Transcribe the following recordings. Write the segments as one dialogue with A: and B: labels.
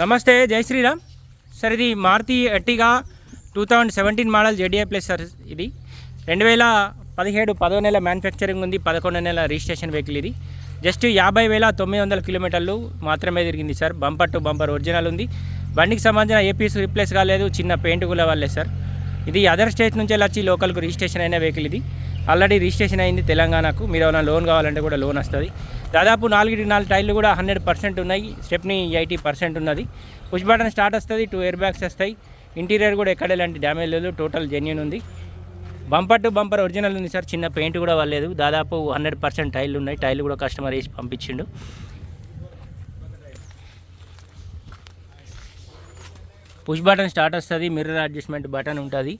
A: నమస్తే జై శ్రీరామ్. సార్ ఇది Maruti Ertiga two thousand seventeen model ZDA plus sir ఇది. రెండు వేల పదిహేడు పదో నెల మ్యానుఫ్యాక్చరింగ్ ఉంది పదకొండు నెల రిజిస్ట్రేషన్ వెహికల్ ఇది. జస్ట్ యాభై వేల తొమ్మిది వందల కిలోమీటర్లు మాత్రమే తిరిగింది sir. Bumper to bumper original ఉంది. బండికి సంబంధించిన ఏపీస్ రీప్లేస్ కాలేదు చిన్న పెయింట్ కూడా వాళ్ళే సార్. ఇది అదర్ స్టేట్ నుంచి వచ్చి లోకల్కు రిజిస్ట్రేషన్ అయిన వెహికల్ ఇది. ఆల్రెడీ రిజిస్ట్రేషన్ అయింది తెలంగాణకు. మీరు ఏమైనా లోన్ కావాలంటే కూడా లోన్ వస్తుంది. దాదాపు నాలుగు నాలుగు టైర్లు కూడా హండ్రెడ్ పర్సెంట్ ఉన్నాయి. స్టెప్ని ఎయిటీ పర్సెంట్ ఉన్నది. పుష్ బటన్ స్టార్ట్ వస్తుంది టూ ఎయిర్ బ్యాగ్స్ వస్తాయి. ఇంటీరియర్ కూడా ఎక్కడ ఎలాంటి డ్యామేజ్ లేదు టోటల్ జెన్యున్ ఉంది. బంపర్ టు బంపర్ ఒరిజినల్ ఉంది సార్ చిన్న పెయింట్ కూడా వాళ్ళలేదు దాదాపు హండ్రెడ్ పర్సెంట్ టైర్లు ఉన్నాయి. టైర్లు కూడా కస్టమర్ వేసి పంపించిండు. పుష్ బటన్ స్టార్ట్ వస్తుంది మిర్రర్ అడ్జస్ట్మెంట్ బటన్ ఉంటుంది.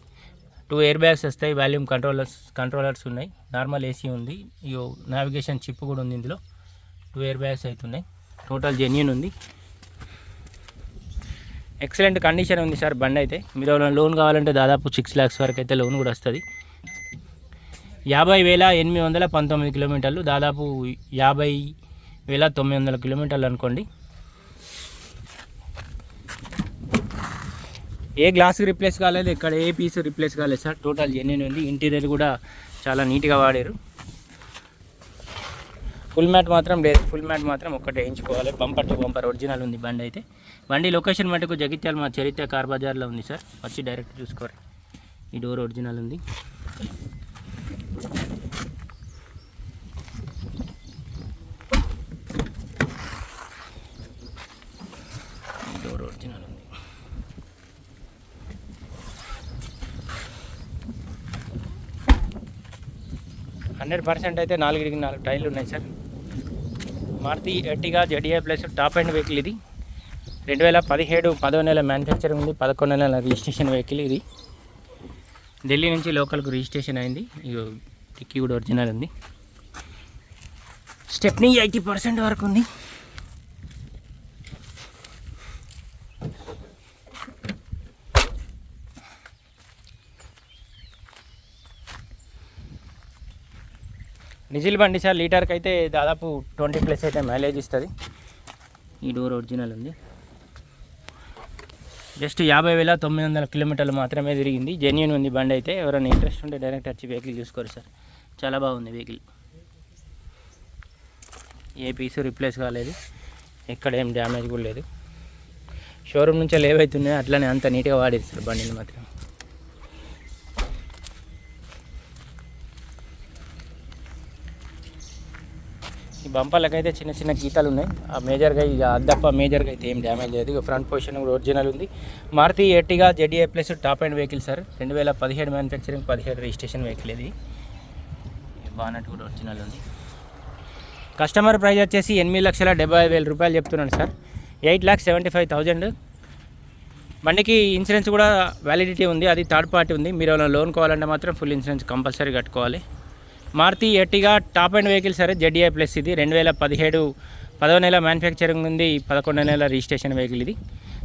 A: టూ ఎయిర్ బ్యాగ్స్ వస్తాయి వాల్యూమ్ కంట్రోలర్స్ కంట్రోలర్స్ ఉన్నాయి. నార్మల్ ఏసీ ఉంది. ఇయో నావిగేషన్ చిప్ కూడా ఉంది ఇందులో. టూ ఎయిర్ బ్యాగ్స్ అవుతున్నాయి టోటల్ జెన్యున్ ఉంది. ఎక్సలెంట్ కండిషన్ ఉంది సార్ బండి అయితే. మీరు ఎవరైనా లోన్ కావాలంటే దాదాపు సిక్స్ ల్యాక్స్ వరకు అయితే లోన్ కూడా వస్తుంది. యాభై వేల ఎనిమిది వందల పంతొమ్మిది కిలోమీటర్లు దాదాపు యాభై వేల తొమ్మిది వందల కిలోమీటర్లు అనుకోండి. ఏ గ్లాస్ రిప్లేస్ కాలేదు ఇక్కడ ఏ పీస్ రిప్లేస్ కాలేదు సార్. టోటల్ జెన్యున్ ఉంది. ఇంటీరియర్ కూడా చాలా నీట్గా వాడారు. ఫుల్ మ్యాట్ మాత్రం లేదు. ఫుల్ మ్యాట్ మాత్రం ఒక్కటే వేయించుకోవాలి బంపర్ టు బంపర్ ఒరిజినల్ ఉంది బండి అయితే. బండి లొకేషన్ మటుకు జగిత్యాల మా చరిత్ర కార్ బజార్లో ఉంది సార్. వచ్చి డైరెక్ట్ చూసుకోరు ఈ డోర్ ఒరిజినల్ ఉంది. డోర్ ఒరిజినల్ ఉంది. హండ్రెడ్ పర్సెంట్ అయితే నాలుగు నాలుగు టైర్లు ఉన్నాయి sir. Maruti Ertiga ZDI plus top end vehicle ఇది. రెండు వేల పదిహేడు పదో నెల మ్యానుఫ్యాక్చరింగ్ ఉంది పదకొండో నెల రిజిస్ట్రేషన్ వెహికల్ ఇది. ఢిల్లీ నుంచి లోకల్కు రిజిస్ట్రేషన్ అయింది. టిక్కీ కూడా ఒరిజినల్ ఉంది. స్టెప్నీ ఎయిటీ పర్సెంట్ వరకు ఉంది. డీజిల్ బండి సార్ లీటర్కి అయితే దాదాపు ట్వంటీ ప్లస్ అయితే మైలేజ్ ఇస్తుంది. ఈ డోర్ ఒరిజినల్ ఉంది. జస్ట్ యాభై వేల తొమ్మిది వందల కిలోమీటర్లు మాత్రమే తిరిగింది. జెన్యున్ ఉంది బండి అయితే. ఎవరైనా ఇంట్రెస్ట్ ఉంటే డైరెక్ట్ వచ్చి వెహికల్ చూసుకోరు సార్. చాలా బాగుంది వెహికల్. ఏ పీసు రిప్లేస్ కాలేదు. ఎక్కడ ఏం డ్యామేజ్ కూడా లేదు. షోరూమ్ నుంచి ఏవైతున్నాయో అట్లనే అంత నీట్గా వాడేది సార్ బండిని మాత్రం. ఈ బంపర్లకు అయితే చిన్న చిన్న గీతాలు ఉన్నాయి. ఆ మేజర్గా ఇక అద్దప్ప మేజర్గా అయితే ఏం డ్యామేజ్ లేదు. ఇక ఫ్రంట్ పొజిషన్ కూడా ఒరిజినల్ ఉంది. Maruti Ertiga ZDI plus top end vehicle sir. రెండు వేల పదిహేడు మ్యానుఫ్యాక్చరింగ్ పదిహేడు రిజిస్ట్రేషన్ వెహికల్ ఇది. బానట్ కూడా ఒరిజినల్ ఉంది. కస్టమర్ ప్రైస్ వచ్చేసి ఎనిమిది లక్షల డెబ్బై వేల రూపాయలు చెప్తున్నాను sir. Eight lakhs seventy five thousand. బండికి ఇన్సూరెన్స్ కూడా వ్యాలిడిటీ ఉంది. అది థర్డ్ పార్టీ ఉంది. మీరు ఏమైనా లోన్ కావాలంటే మాత్రం ఫుల్ ఇన్సూరెన్స్ కంపల్సరీ కట్టుకోవాలి. Maruti Ertiga top and vehicle సరే జెడ్డీఐ ప్లస్ ఇది. రెండు వేల పదిహేడు పదవ నెల మ్యానుఫ్యాక్చరింగ్ ఉంది పదకొండో నెల రిజిస్ట్రేషన్ వెహికల్ ఇది.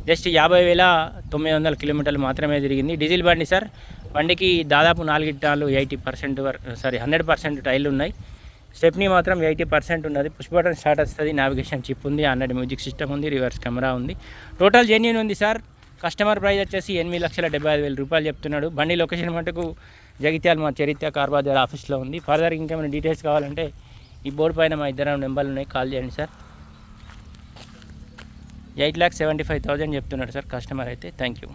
A: జస్ట్ యాభై వేల తొమ్మిది వందల కిలోమీటర్లు మాత్రమే తిరిగింది. డీజిల్ బండి సార్ బండికి దాదాపు నాలుగు ఇట్టాలు ఎయిటీ పర్సెంట్ వరకు సారీ హండ్రెడ్ పర్సెంట్ టైర్లు ఉన్నాయి. స్టెప్నీ మాత్రం ఎయిటీ పర్సెంట్ ఉన్నది. పుష్ బటన్ స్టార్ట్ వస్తుంది నావిగేషన్ చిప్ ఉంది హండ్రెడ్ మ్యూజిక్ సిస్టమ్ ఉంది రివర్స్ కెమెరా ఉంది. టోటల్ జెన్యున్ ఉంది సార్. కస్టమర్ ప్రైస్ వచ్చేసి ఎనిమిది లక్షల డెబ్బై ఐదు వేల రూపాయలు చెప్తున్నాడు. బండి లొకేషన్ మటుకు జగిత్యాల మా చరిత్ర కార్బాజార్ ఆఫీస్లో ఉంది. ఫర్దర్ ఇంకేమైనా డీటెయిల్స్ కావాలంటే ఈ బోర్డు పైన మా ఇద్దరు నెంబర్లు ఉన్నాయి కాల్ చేయండి sir. Eight lakh seventy five thousand చెప్తున్నాడు సార్ కస్టమర్ అయితే. Thank you.